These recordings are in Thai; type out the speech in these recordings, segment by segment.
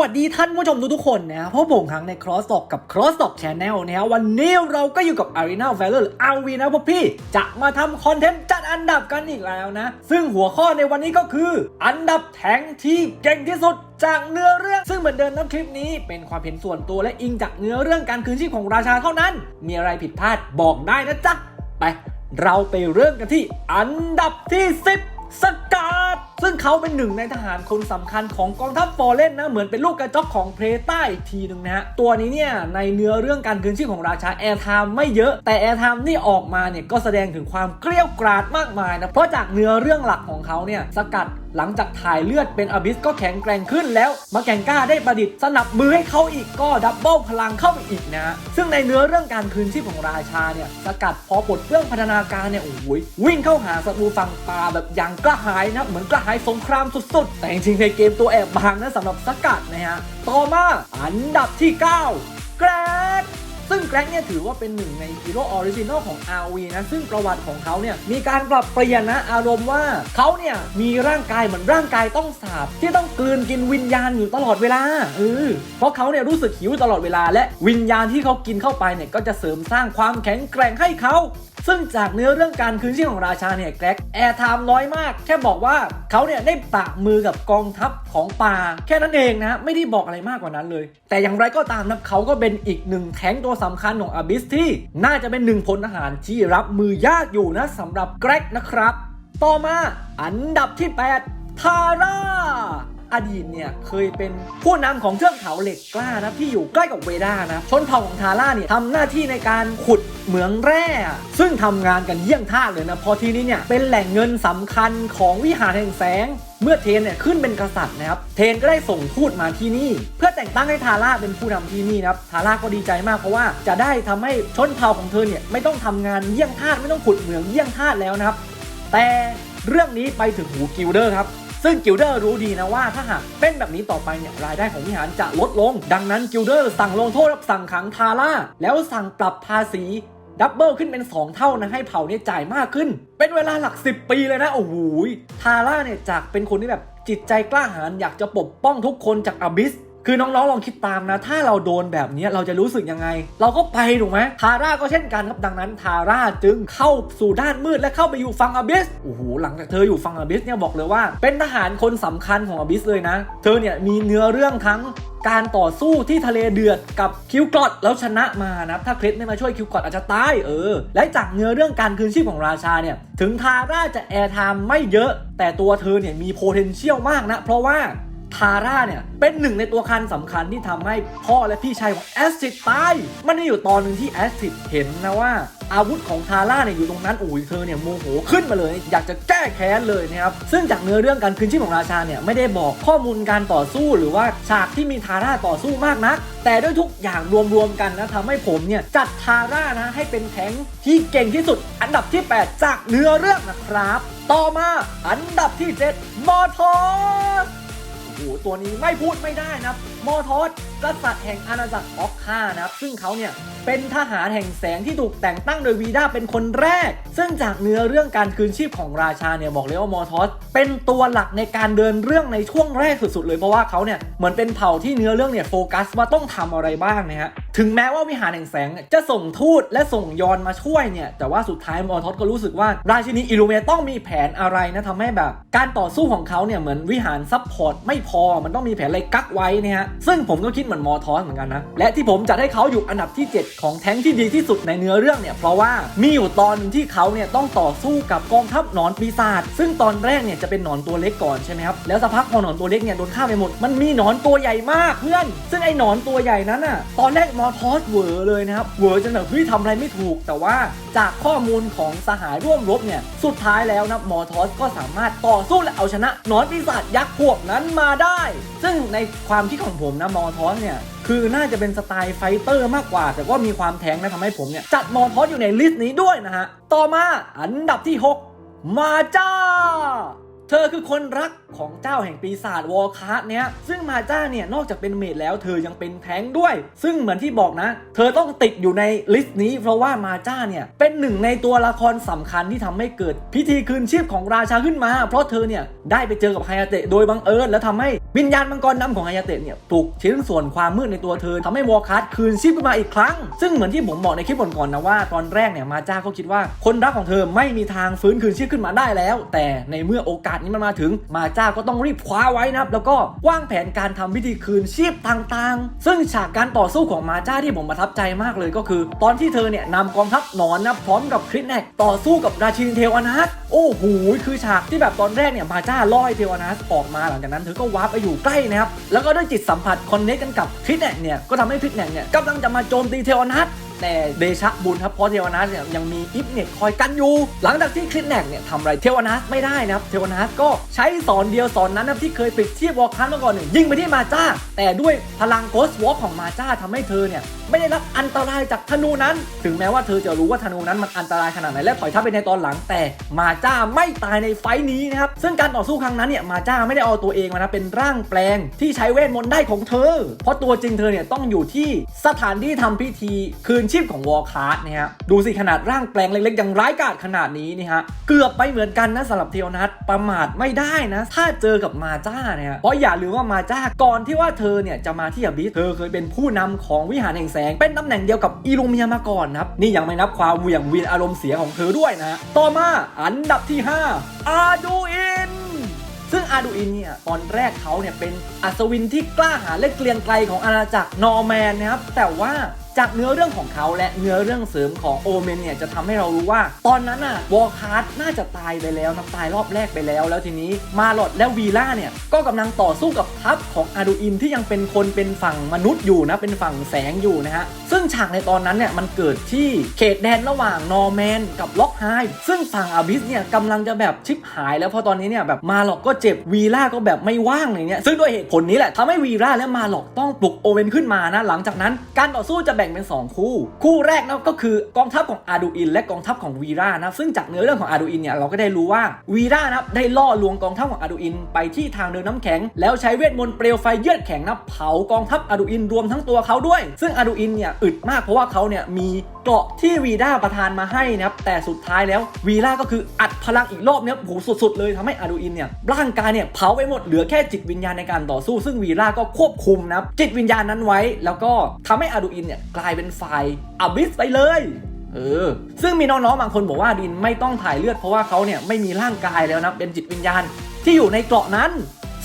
วัสดีท่านผู้ชมทุกๆคนนะครับพบผมครั้งใน Cross Talk กับ Cross Talk Channel นะครับวันนี้เราก็อยู่กับ Arena Valor หรือ RV นะพวกพี่ จะมาทำคอนเทนต์จัดอันดับกันอีกแล้วนะ ซึ่งหัวข้อในวันนี้ก็คือ อันดับแทงที่เก่งที่สุดจากเนื้อเรื่องซึ่งเหมือนเดิมนะคลิปนี้เป็นความเห็นส่วนตัวและอิงจากเนื้อเรื่องการคืนชีพของราชาเท่านั้น มีอะไรผิดพลาดบอกได้นะจ๊ะไป เราไปเริ่มกันที่อันดับที่ 10 สกา ซึ่งเขาเป็นหนึ่งในทหารคนสำคัญของกองทัพฟอร์เรนนะเหมือนเป็นลูกกระจอกของเพลต้าอีกทีหนึ่งนะฮะตัวนี้เนี่ยในเนื้อเรื่องการคืนชีพของราชาแอร์ไทม์ไม่เยอะแต่แอร์ไทม์นี่ออกมาเนี่ยก็แสดงถึงความเกลี้ยวกราดมากมายนะเพราะจากเนื้อเรื่องหลักของเขาเนี่ยสกัดหลังจากถ่ายเลือดเป็นอบิสก็แข็งแกร่งขึ้นแล้ว มาแกงก้าได้ประดิษฐ์สนับมือให้เขาอีกก็ดับเบิลพลังเข้าไปอีกนะฮะซึ่งในเนื้อเรื่องการคืนชีพของราชาเนี่ยสกัดพอปลดเปลื้องพัฒนาการเนี่ยโอ้โหยวิ่งเข้าหาศัตรูฝั่งป่าแบบอย่างกระหายนะเหมือนกระหายสงครามสุดๆ แต่จริงๆในเกมตัวแอบบางนะสำหรับสกัดนะฮะต่อมาอันดับที่ 9 แกรก ซึ่งแกร็กเนี่ยถือว่าเป็นหนึ่งในฮีโร่ออริจินอลของ RV นะซึ่งประวัติของเขาเนี่ยมีการปรับเปลี่ยนนะอารมณ์ว่าเขาเนี่ยมีร่างกายเหมือนร่างกายต้องสาบที่ต้องกลืนกินวิญญาณอยู่ตลอดเวลาเออเพราะเขาเนี่ยรู้สึกหิวตลอดเวลา และวิญญาณที่เขากินเข้าไปเนี่ยก็จะเสริมสร้างความแข็งแกร่งให้เขา ซึ่งจากเนื้อเรื่องการคืนชีพของราชาเนี่ยแกร็กแอร์ไทม์น้อยมาก แค่บอกว่าเขาเนี่ยได้ปะมือกับกองทัพของป่า แค่นั้นเองนะไม่ได้บอกอะไรมากกว่านั้นเลย แต่อย่างไรก็ตามนะเขาก็เป็นอีกหนึ่งแท้งตัวสำคัญของอบิสที่ น่าจะเป็นหนึ่งพลทหารที่รับมือยากอยู่นะสำหรับแกร็กนะครับ ต่อมาอันดับที่ 8 ทาร่า อดีตเนี่ยเคยเป็นผู้นำของเทือกเขาเหล็กกล้านะที่อยู่ใกล้กับเวดานะชนเผ่าของทาร่าเนี่ยทำหน้าที่ในการขุดเหมืองแร่ ซึ่งทำงานกันเยี่ยงท่าเลยนะพอทีนี้เนี่ยเป็นแหล่งเงินสำคัญของวิหารแห่งแสงเมื่อเทนเนี่ยขึ้นเป็นกษัตริย์นะครับ เทนก็ได้ส่งทูตมาที่นี่ เพื่อแต่งตั้งให้ทาร่าเป็นผู้นำที่นี่นะครับ ทาร่าก็ดีใจมากเพราะว่าจะได้ทำให้ชนเผ่าของเธอเนี่ยไม่ต้องทำงานเยี่ยงทาสไม่ต้องขุดเหมืองเยี่ยงทาสแล้วนะครับ แต่เรื่องนี้ไปถึงหูกิลเดอร์ครับ ซึ่งกิลเดอร์รู้ดีนะว่าถ้าหากเป็นแบบนี้ต่อไปเนี่ยรายได้ของวิหารจะลดลง ดังนั้นกิลเดอร์สั่งลงโทษรับสั่งขังทาร่าแล้วสั่งปรับภาษีดับเบิลขึ้นเป็น 2 เท่านะให้เผ่าเนี่ยจ่ายมากขึ้น เป็นเวลาหลัก 10 ปีเลยนะโอ้โหทาร่าเนี่ยจากเป็นคนที่แบบจิตใจกล้าหาญอยากจะปกป้องทุกคนจากอบิส คือน้องๆลองคิดตามนะ ถ้าเราโดนแบบนี้เราจะรู้สึกยังไง เราก็ไปถูกไหมทาร่าก็เช่นกันครับดังนั้นทาร่าจึงเข้าสู่ด้านมืดและเข้าไปอยู่ฝั่งอบิสโอ้โหหลังจากเธออยู่ฝั่งอบิสเนี่ยบอกเลยว่า เป็นทหารคนสำคัญของอบิสเลยนะ เธอเนี่ยมีเนื้อเรื่องทั้งการต่อสู้ที่ทะเลเดือดกับคิวกรอดแล้วชนะมานะถ้าเคล็ดไม่มาช่วยคิวกรอดอาจจะตายเออ และจากเนื้อเรื่องการคืนชีพของราชาเนี่ยถึงทาร่าจะแอร์ไทม์ไม่เยอะ แต่ตัวเธอเนี่ยมี potential มากนะเพราะว่า ทาร่าเนี่ยเป็นหนึ่งในตัวคันสำคัญที่ทำให้พ่อและพี่ชายของแอสซิดตาย มันมีอยู่ตอนหนึ่งที่แอสซิดเห็นนะว่า อาวุธของทาร่าเนี่ยอยู่ตรงนั้นโอ้ยเธอเนี่ยโมโหขึ้นมาเลย อยากจะแก้แค้นเลยนะครับ ซึ่งจากเนื้อเรื่องการคืนชีพของราชาเนี่ยไม่ได้บอกข้อมูลการต่อสู้หรือว่าฉากที่มีทาร่าต่อสู้มากนัก แต่ด้วยทุกอย่างรวมๆกันนะทำให้ผมเนี่ยจัดทาร่านะให้เป็นแท้งที่เก่งที่สุด อันดับที่ 8 จากเนื้อเรื่องนะครับ ต่อมาอันดับที่ 7 มอทอส หตัวนี้ไม่พูดไม่ได้นะครับมอทอสกษัตริย์แห่งอาณาจักรออกคานะครับ ซึ่งเขาเนี่ยเป็นทหารแห่งแสงที่ถูกแต่งตั้งโดยวีด้าเป็นคนแรก ซึ่งจากเนื้อเรื่องการคืนชีพของราชาเนี่ยบอกเลยว่ามอทอสเป็นตัวหลักในการเดินเรื่องในช่วงแรกสุดๆเลยเพราะว่าเขาเนี่ยเหมือนเป็นเผ่าที่เนื้อเรื่องเนี่ยโฟกัสว่าต้องทำอะไรบ้างนะฮะถึงแม้ว่าวิหารแห่งแสงจะส่งทูตและส่งยอนมาช่วยเนี่ย แต่ว่าสุดท้ายมอทอสก็รู้สึกว่า ราชินีอิลูเมต้องมีแผนอะไรนะทำให้แบบ การต่อสู้ของเขาเนี่ยเหมือนวิหารซับพอร์ตไม่พอมันต้องมีแผนอะไรกักไว้นะฮะ ซึ่งผมก็คิดเหมือนมอทอสเหมือนกันนะ และที่ผมจัดให้เขาอยู่อันดับที่ 7 ของแท้งที่ดีที่สุดในเนื้อเรื่องเนี่ยเพราะว่ามีอยู่ตอนหนึงที่เขาเนี่ยต้องต่อสู้กับกองทัพหนอนปีศาจซึ่งตอนแรกเนี่ยจะเป็นหนอนตัวเล็กก่อนใช่ไหมครับแล้วสักพักพอหนอนตัวเล็กเนี่ยโดนฆ่าไปหมดมันมีหนอนตัวใหญ่มากเพื่อน ซึ่งไอ้หนอนตัวใหญ่นั้นอะตอนแรกมอทอสเวอเลยนะครับ เวอจนแบบเฮ้ยทำอะไรไม่ถูก แต่ว่าจากข้อมูลของสหายร่วมรบเนี่ย สุดท้ายแล้วนะมอทอสก็สามารถต่อสู้และเอาชนะนอนปีศาจยักษ์พวกนั้นมาได้ ซึ่งในความคิดของผมนะมอทอสเนี่ยคือน่าจะเป็นสไตล์ไฟเตอร์มากกว่า แต่ว่ามีความแทงนะทำให้ผมเนี่ย จัดมอทอสอยู่ในลิสต์นี้ด้วยนะฮะ ต่อมาอันดับที่ 6 มาจ้า เธอคือคนรักของเจ้าแห่งปีศาจวอลคาร์ดเนี่ยซึ่งมาจ้าเนี่ยนอกจากเป็นเมดแล้วเธอยังเป็นแท้งด้วย ซึ่งเหมือนที่บอกนะ เธอต้องติดอยู่ในลิสต์นี้เพราะว่ามาจ้าเนี่ยเป็นหนึ่งในตัวละครสำคัญที่ทำให้เกิดพิธีคืนชีพของราชาขึ้นมา เพราะเธอเนี่ยได้ไปเจอกับไฮยาเตะโดยบังเอิญและทำให้วิญญาณมังกรดำของไฮยาเตะเนี่ยปลุกชิ้นส่วนความมืดในตัวเธอทำให้วอลคาร์ดคืนชีพขึ้นมาอีกครั้ง ซึ่งเหมือนที่ผมบอกในคลิปก่อนๆนะว่าตอนแรกเนี่ยมาจ้าก็คิดว่าคนรักของเธอไม่มีทางฟื้นคืนชีพขึ้นมาได้แล้ว แต่ในเมื่อโอกาสนี้มันมาถึงมาจ้าก็ต้องรีบคว้าไว้นะครับ แล้วก็วางแผนการทำพิธีคืนชีพต่างๆ ซึ่งฉากการต่อสู้ของมาจ้าที่ผมประทับใจมากเลยก็คือ ตอนที่เธอเนี่ยนำกองทัพหนอนนะพร้อมกับคริสแนกต่อสู้กับราชินีเทวานัสโอ้โหคือฉากที่แบบตอนแรกเนี่ยมาจ้าล่อให้เทวานัสออกมาหลังจากนั้นเธอก็วาร์ปไปอยู่ใกล้นะครับแล้วก็ด้วยจิตสัมผัสคอนเนคกันกับคริสแนกเนี่ยก็ทำให้คริสแนกเนี่ยกำลังจะมาโจมตีเทวานัส แต่เดชะบุญครับเพราะเทวนัสเนี่ยยังมีอิฟเน็ตคอยกันอยู่ หลังจากที่คลิปแนกเนี่ยทำอะไรเทวนัสไม่ได้นะครับเทวนัสก็ใช้สอนเดียวสอนนั้นนะที่เคยปิดเทียบวอลคันมาก่อนเนี่ยยิงไปที่มาจ้า แต่ด้วยพลังโกสวอลของมาจ้าทำให้เธอเนี่ยไม่ได้รับอันตรายจากธนูนั้น ถึงแม้ว่าเธอจะรู้ว่าธนูนั้นมันอันตรายขนาดไหนและถอยทับไปในตอนหลังแต่มาจ้าไม่ตายในไฟนี้นะครับซึ่งการต่อสู้ครั้งนั้นเนี่ยมาจ้าไม่ได้เอาตัวเองมานะเป็นร่างแปลงที่ใช้เวทมนต์ได้ของเธอ เพราะตัวจริงเธอเนี่ยต้องอยู่ที่สถานที่ทำพิธีคืนชีพของวอลคาร์ดนะฮะดูสิขนาดร่างแปลงเล็กๆอย่างร้ายกาจขนาดนี้นี่ฮะเกือบไปเหมือนกันนะสำหรับเทวนัทประมาทไม่ได้นะ ถ้าเจอกับมาจ้าเนี่ยเพราะอย่าลืมว่ามาจ้าก่อนที่ว่าเธอเนี่ยจะมาที่อบิสเธอเคยเป็นผู้นำของวิหารแห่งแสง เป็นตำแหน่งเดียวกับอีลูเมียมาก่อนนะครับนี่ยังไม่นับความเหวี่ยงวีนอารมณ์เสียของเธอด้วยนะฮะต่อมาอันดับที่ 5 อาดูอินซึ่งอาดูอินเนี่ยตอนแรกเขาเนี่ยเป็นอัศวินที่กล้าหาญและเกรียงไกรของอาณาจักรนอร์แมนนะครับแต่ว่าจากเนื้อเรื่องของเขาและเนื้อเรื่องเสริมของโอเมนเนี่ยจะทำให้เรารู้ว่า ตอนนั้นอะวอลคาร์ดน่าจะตายไปแล้วนะตายรอบแรกไปแล้ว แล้วทีนี้มาลอดและวีล่าเนี่ยก็กำลังต่อสู้กับทัพของอาดูอินที่ยังเป็นคนเป็นฝั่งมนุษย์อยู่นะเป็นฝั่งแสงอยู่นะฮะซึ่งฉากในตอนนั้นเนี่ยมันเกิดที่เขตแดนระหว่างนอร์แมนกับล็อกไฮซึ่งฝั่งอาบิสเนี่ยกำลังจะแบบชิบหาย แล้วเพราะตอนนี้เนี่ยแบบมาหลอกก็เจ็บวีล่าก็แบบไม่ว่างเลยเนี่ยซึ่งด้วยเหตุผลนี้แหละทำให้วีล่าและมาหลอกต้องปลุกโอเวนขึ้นมานะหลังจากนั้นการต่อสู้จะแบ่งเป็น 2 คู่ คู่แรกนะก็คือกองทัพของอาดูอิน และกองทัพของวีล่านะซึ่งจากเนื้อเรื่องของอาดูอินเนี่ยเราก็ได้รู้ว่าวีล่านะได้ล่อลวงกองทัพของอาดูอิน ไปที่ทางเดินน้ำแข็ง แล้วใช้เวทมนต์เปลวไฟเยือกแข็งนะเผากองทัพอาดูอินรวมทั้งตัวเขาด้วย ซึ่งอาดูอินเนี่ยอึดมากเพราะว่าเขาเนี่ยมีเกราะที่วีด้าประทานมาให้นะครับแต่สุดท้ายแล้ววีล่าก็คืออัดพลังอีกรอบเนี่ยโหสุดๆ เลยทำให้อาดูอินเนี่ยร่างกายเนี่ยเผาไปหมดเหลือแค่จิตวิญญาณในการต่อสู้ ซึ่งวีล่าก็ควบคุมนะจิตวิญญาณนั้นไว้ แล้วก็ทำให้อาดูอินเนี่ยกลายเป็นไฟอบิสไปเลย เออ ซึ่งมีน้องๆบางคนบอกว่าดินไม่ต้องถ่ายเลือดเพราะว่าเขาเนี่ยไม่มีร่างกายแล้วนะเป็นจิตวิญญาณที่อยู่ในเกราะนั้น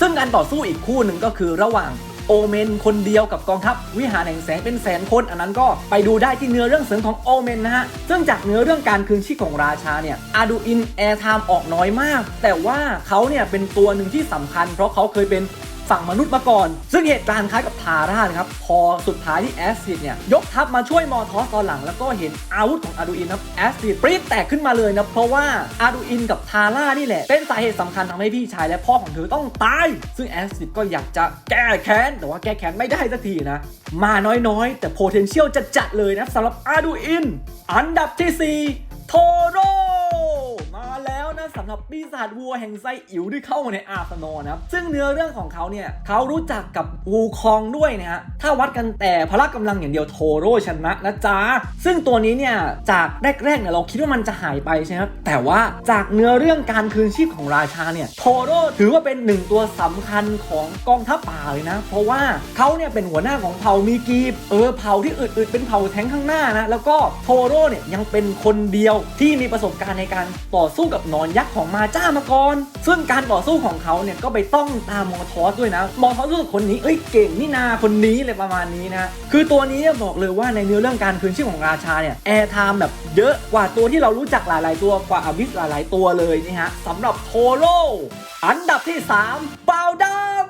ซึ่งการต่อสู้อีกคู่หนึ่งก็คือระหว่างโอเมนคนเดียวกับกองทัพวิหารแห่งแสงเป็นแสนคน อันนั้นก็ไปดูได้ที่เนื้อเรื่องเสริมของโอเมนนะฮะ ซึ่งจากเนื้อเรื่องการคืนชีพของราชาเนี่ยอาดูอินแอร์ไทม์ออกน้อยมาก แต่ว่าเขาเนี่ยเป็นตัวหนึ่งที่สำคัญ เพราะเขาเคยเป็น ฝั่งมนุษย์มาก่อน ซึ่งเหตุการณ์คล้ายกับทาร่านะครับ พอสุดท้ายที่แอสซิดเนี่ย ยกทัพมาช่วยมอทอสตอนหลัง แล้วก็เห็นอาวุธของอาดูอินครับแอสซิดปรี๊ดแตกขึ้นมาเลยนะเพราะว่าอาดูอินกับทาร่านี่แหละ เป็นสาเหตุสำคัญทำให้พี่ชายและพ่อของเธอต้องตาย ซึ่งแอสซิดก็อยากจะแก้แค้นแต่ว่าแก้แค้นไม่ได้สักทีนะมาน้อยๆ แต่ potential จะจัดเลยนะสำหรับอาดูอินอันดับที่4โทโร สำหรับปีศาจวัวแห่งไซอิ๋วที่เข้ามาในอาร์เซนอลนะครับซึ่งเนื้อเรื่องของเขาเนี่ยเขารู้จักกับวูคองด้วยนะฮะถ้าวัดกันแต่พละกำลังอย่างเดียวโทโร่ชนะนะจ๊ะซึ่งตัวนี้เนี่ยจากแรกๆเนี่ยเราคิดว่ามันจะหายไปใช่ไหมครับแต่ว่าจากเนื้อเรื่องการคืนชีพของราชาเนี่ยโทโร่ถือว่าเป็นหนึ่งตัวสำคัญของกองทัพป่าเลยนะ เพราะว่าเขาเนี่ยเป็นหัวหน้าของเผ่ามีกีบเออเผ่าที่อึดๆเป็นเผ่าแท้งข้างหน้านะแล้วก็โทโร่เนี่ยยังเป็นคนเดียวที่มีประสบการณ์ในการต่อสู้กับนอนยักษ์ของมาจ้ามาก่อน ซึ่งการต่อสู้ของเขาเนี่ยก็ไปต้องตามมอทอสด้วยนะ มอทอสรู้สึกคนนี้เอ้ยเก่งนี่นาคนนี้เลยประมาณนี้นะคือตัวนี้บอกเลยว่าในเนื้อเรื่องการคืนชีพของราชาเนี่ยแอร์ไทม์แบบเยอะกว่าตัวที่เรารู้จักหลาย ๆ ตัวกว่าอวิสหลาย ๆ ตัวเลยนี่ฮะสำหรับโทโร่อันดับที่ 3เปาดำ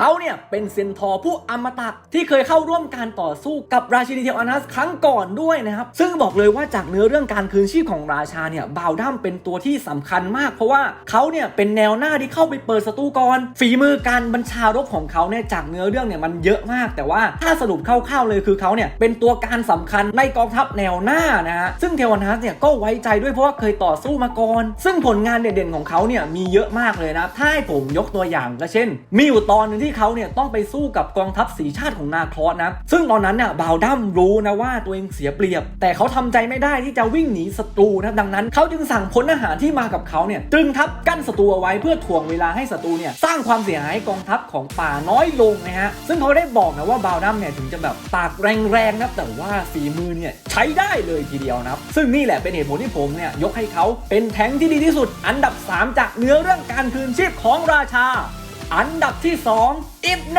เขาเนี่ยเป็นเซนทอร์ผู้อมตะที่เคยเข้าร่วมการต่อสู้กับราชินีเทวอนัสครั้งก่อนด้วยนะครับ ซึ่งบอกเลยว่าจากเนื้อเรื่องการคืนชีพของราชาเนี่ยบาวดัมเป็นตัวที่สำคัญมาก เพราะว่าเขาเนี่ยเป็นแนวหน้าที่เข้าไปเปิดศัตรูก่อนฝีมือการบัญชารบของเขาเนี่ยจากเนื้อเรื่องเนี่ยมันเยอะมาก แต่ว่าถ้าสรุปคร่าวๆเลยคือเขาเนี่ยเป็นตัวการสำคัญในกองทัพแนวหน้านะฮะซึ่งเทวอนัสเนี่ยก็ไว้ใจด้วยเพราะว่าเคยต่อสู้มาก่อนซึ่งผลงานเด่นๆของเขาเนี่ยมีเยอะมากเลยนะถ้าให้ผมยกตัวอย่างก็เช่น มีอยู่ตอนนึงที่เขาเนี่ยต้องไปสู้กับกองทัพสีชาติของนาคลอสนะซึ่งตอนนั้นเนี่ยบาวดัมรู้นะว่าตัวเองเสียเปรียบ แต่เขาทำใจไม่ได้ที่จะวิ่งหนีศัตรูนะดังนั้นเขาจึงสั่งพลทหารที่มากับเขาเนี่ยตรึงทัพกั้นศัตรูไว้เพื่อถ่วงเวลาให้ศัตรูเนี่ยสร้างความเสียหายให้กองทัพของป่าน้อยลงนะฮะซึ่งเขาได้บอกนะว่าบาวดัมเนี่ยถึงจะแบบปากแรงๆนะแต่ว่าฝีมือเนี่ยใช้ได้เลยทีเดียวนับซึ่งนี่แหละเป็นเหตุผลที่ผมเนี่ยยกให้เขาเป็นแท้งที่ดีที่สุด อันดับ 3 จากเนื้อเรื่องการคืนชีพของราชา อันดับที่ 2 อิบแน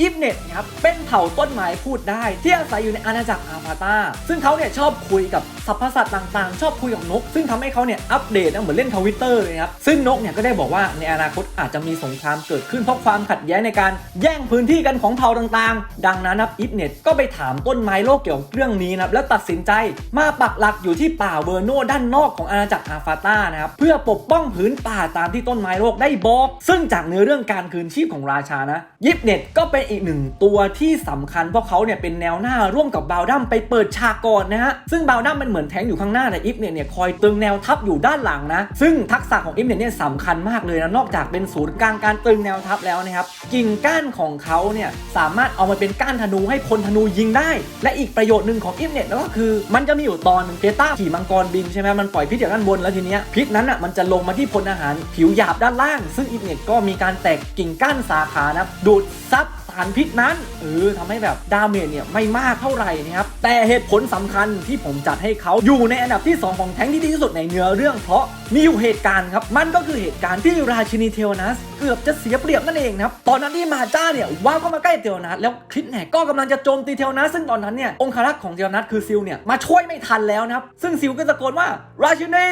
อิบเนตครับเป็นเผ่าต้นไม้พูดได้ ที่อาศัยอยู่ในอาณาจักรอาพาตาซึ่งเขาเนี่ยชอบคุยกับสรรพสัตว์ต่างๆ ชอบคุยกับนก ซึ่งทำให้เขาเนี่ยอัปเดตนะเหมือนเล่นทวิตเตอร์เลยครับซึ่งนกเนี่ยก็ได้บอกว่าในอนาคตอาจจะมีสงครามเกิดขึ้นเพราะความขัดแย้งในการแย่งพื้นที่กันของเผ่าต่างๆ ดังนั้นนะอิบเนตก็ไปถามต้นไม้โลกเกี่ยวกับเรื่องนี้นะครับแล้วตัดสินใจมาปักหลักอยู่ที่ป่าเวอร์โนด้านนอกของอาณาจักรอาฟาตานะครับเพื่อปกป้องผืนป่าตามที่ต้นไม้โลกได้บอก ซึ่งจากเนื้อเรื่องการคืนชีพของราชานะยิปเน็ตก็เป็นอีกหนึ่งตัวที่สำคัญเพราะเขาเนี่ยเป็นแนวหน้าร่วมกับบาวดัมไปเปิดฉากก่อนนะฮะ ซึ่งบาวดัมมันเหมือนแทงอยู่ข้างหน้าแต่อิฟเน็ตเนี่ยคอยตึงแนวทัพอยู่ด้านหลังนะ ซึ่งทักษะของอิฟเน็ตเนี่ยสำคัญมากเลยนะ นอกจากเป็นศูนย์กลางการตึงแนวทัพแล้วนะครับ กิ่งก้านของเขาเนี่ยสามารถเอามาเป็นก้านธนูให้พลธนูยิงได้ และอีกประโยชน์หนึ่งของอิฟเน็ตก็คือ มันจะมีอยู่ตอนเกต้าขี่มังกรบินใช่ไหมมันปล่อยพิษจากด้านบนแล้วทีเนี้ยพิษนั้นอะมันจะลงมาที่พลทหารผิวหยาบด้านล่าง ซึ่งอิฟเน็ตก็มีการแตกกิ่งก้านสาขานะดูดซับ สารพิษนั้นเออทำให้แบบดาเมจเนี่ยไม่มากเท่าไหร่นะครับแต่เหตุผลสำคัญที่ผมจัดให้เขาอยู่ในอันดับที่ 2 ของแท้งที่ดีที่สุดในเนื้อเรื่องเพราะมีอยู่เหตุการณ์ครับ มันก็คือเหตุการณ์ที่ราชินีเทวนัส เกือบจะเสียเปรียบนั่นเองนะครับ ตอนนั้นที่มาจ้าเนี่ยว้าวเข้ามาใกล้เทวนัสแล้วคลิปแหนก็กำลังจะโจมตีเทวนัสซึ่งตอนนั้นเนี่ยองครักษ์ของเทวนัสคือซิลเนี่ยมาช่วยไม่ทันแล้วนะครับซึ่งซิลก็ตะโกนว่าราชินี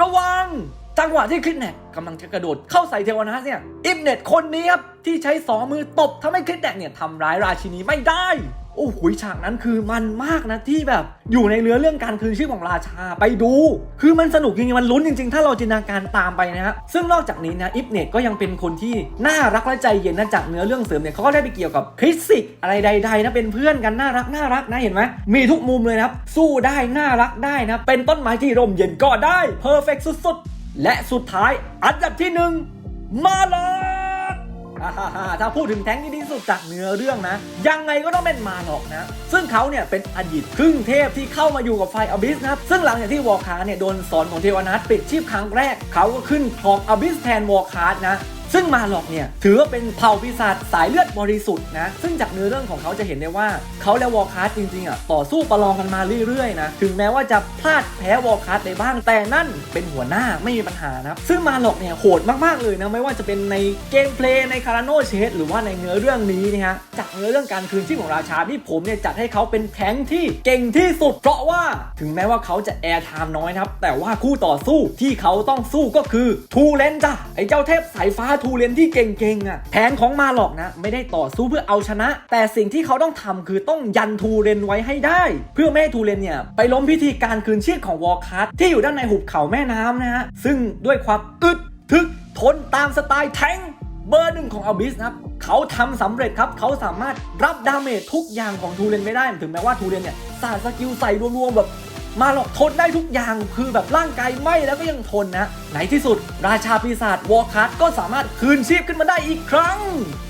ระวัง จังหวะที่คลิปเน็ตกำลังจะกระโดดเข้าใส่เทวนัสเนี่ยอิฟเน็ตคนนี้ครับที่ใช้สองมือตบทำให้คลิปเน็ตเนี่ยทำร้ายราชินีไม่ได้โอ้โหฉากนั้นคือมันมากนะที่แบบ อยู่ในเรือเรื่องการคืนชีพของราชาไปดู คือมันสนุกจริงๆ มันลุ้นจริงๆ ถ้าเราจินตนาการตามไปนะฮะซึ่งนอกจากนี้นะอิฟเน็ตก็ยังเป็นคนที่น่ารักและใจเย็นนะจากเนื้อเรื่องเสริมเนี่ยเขาก็ได้ไปเกี่ยวกับคริสสิกอะไรใดๆนะเป็นเพื่อนกันน่ารักน่ารักนะเห็นไหมมีทุกมุมเลยนะครับสู้ได้น่ารักได้นะเป็นต้นไม้ที่ร่มเย็นก็ได้เพอร์เฟกสุดๆ และสุดท้ายอันดับที่หนึ่งมาลอกอ่าฮ่าฮ่าถ้าพูดถึงแท้งที่ดีที่สุดจากเนื้อเรื่องนะ ยังไงก็ต้องเป็นมาลอกนะ ซึ่งเขาเนี่ยเป็นอดีตครึ่งเทพที่เข้ามาอยู่กับไฟอบิสนะครับ ซึ่งหลังจากที่วอร์คาร์เนี่ยโดนสอนของเทวนัทปิดชีพครั้งแรก เขาก็ขึ้นครองอบิสแทนวอร์คาร์นะ ซึ่งมาหลอกเนี่ยถือว่าเป็นเผ่าปีศาจสายเลือดบริสุทธิ์นะ ซึ่งจากเนื้อเรื่องของเขาจะเห็นได้ว่าเขาและวอลคัสจริงๆอะต่อสู้ประลองกันมาเรื่อยๆนะถึงแม้ว่าจะพลาดแพ้วอลคัสไปบ้างแต่นั่นเป็นหัวหน้าไม่มีปัญหานะครับซึ่งมาหลอกเนี่ยโหดมากๆเลยนะไม่ว่าจะเป็นในเกมเพลย์ในคาราโนเชสหรือว่าในเนื้อเรื่องนี้นะฮะจากเนื้อเรื่องการคืนชีพของราชาที่ผมเนี่ยจัดให้เขาเป็นแท้งที่เก่งที่สุด เพราะว่าถึงแม้ว่าเขาจะแอร์ไทม์น้อยนะครับแต่ว่าคู่ต่อสู้ที่เขาต้องสู้ก็คือทูเลนจ้ะไอ้เจ้าเทพสายฟ้าทูเลนที่เก่งๆอะแผนของมาหลอกนะ ไม่ได้ต่อสู้เพื่อเอาชนะ แต่สิ่งที่เขาต้องทำคือต้องยันทูเลนไว้ให้ได้ เพื่อไม่ให้ทูเลนเนี่ยไปล้มพิธีการคืนชีพของวอลคัสที่อยู่ด้านในหุบเขาแม่น้ำนะฮะซึ่งด้วยความอึดทึกทนตามสไตล์แทงเบอร์หนึ่งของอบิสนะครับเขาทำสำเร็จครับเขาสามารถรับดาเมจทุกอย่างของทูเรนไม่ได้ ถึงแม้ว่าทูเรนเนี่ยสาดสกิลใส่รวมๆแบบ มาหรอกทนได้ทุกอย่างคือแบบร่างกายไหม้แล้วก็ยังทนนะ ในที่สุด ราชาปีศาจวอคัสก็สามารถคืนชีพขึ้นมาได้อีกครั้ง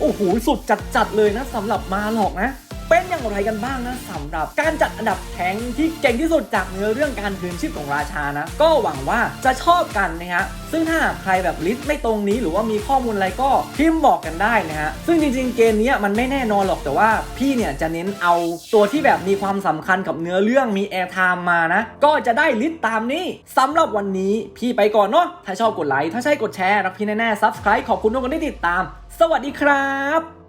โอ้โหสุดจัดๆเลยนะสำหรับมาหรอกนะ เป็นอย่างไรกันบ้างนะสำหรับการจัดอันดับแข็งที่เก่งที่สุดจากเนื้อเรื่องการคืนชีพของราชานะ ก็หวังว่าจะชอบกันนะฮะซึ่งถ้าใครแบบลิสต์ไม่ตรงนี้หรือว่ามีข้อมูลอะไรก็พิมพ์บอกกันได้นะฮะซึ่งจริงๆเกมนี้มันไม่แน่นอนหรอกแต่ว่าพี่เนี่ยจะเน้นเอาตัวที่แบบมีความสำคัญกับเนื้อเรื่องมีแอร์ไทม์มานะ ก็จะได้ลิสต์ตามนี้สำหรับวันนี้พี่ไปก่อนเนาะถ้าชอบกดไลค์ถ้าใช่กดแชร์รักพี่แน่ๆ subscribe ขอบคุณทุกคนที่ติดตาม สวัสดีครับ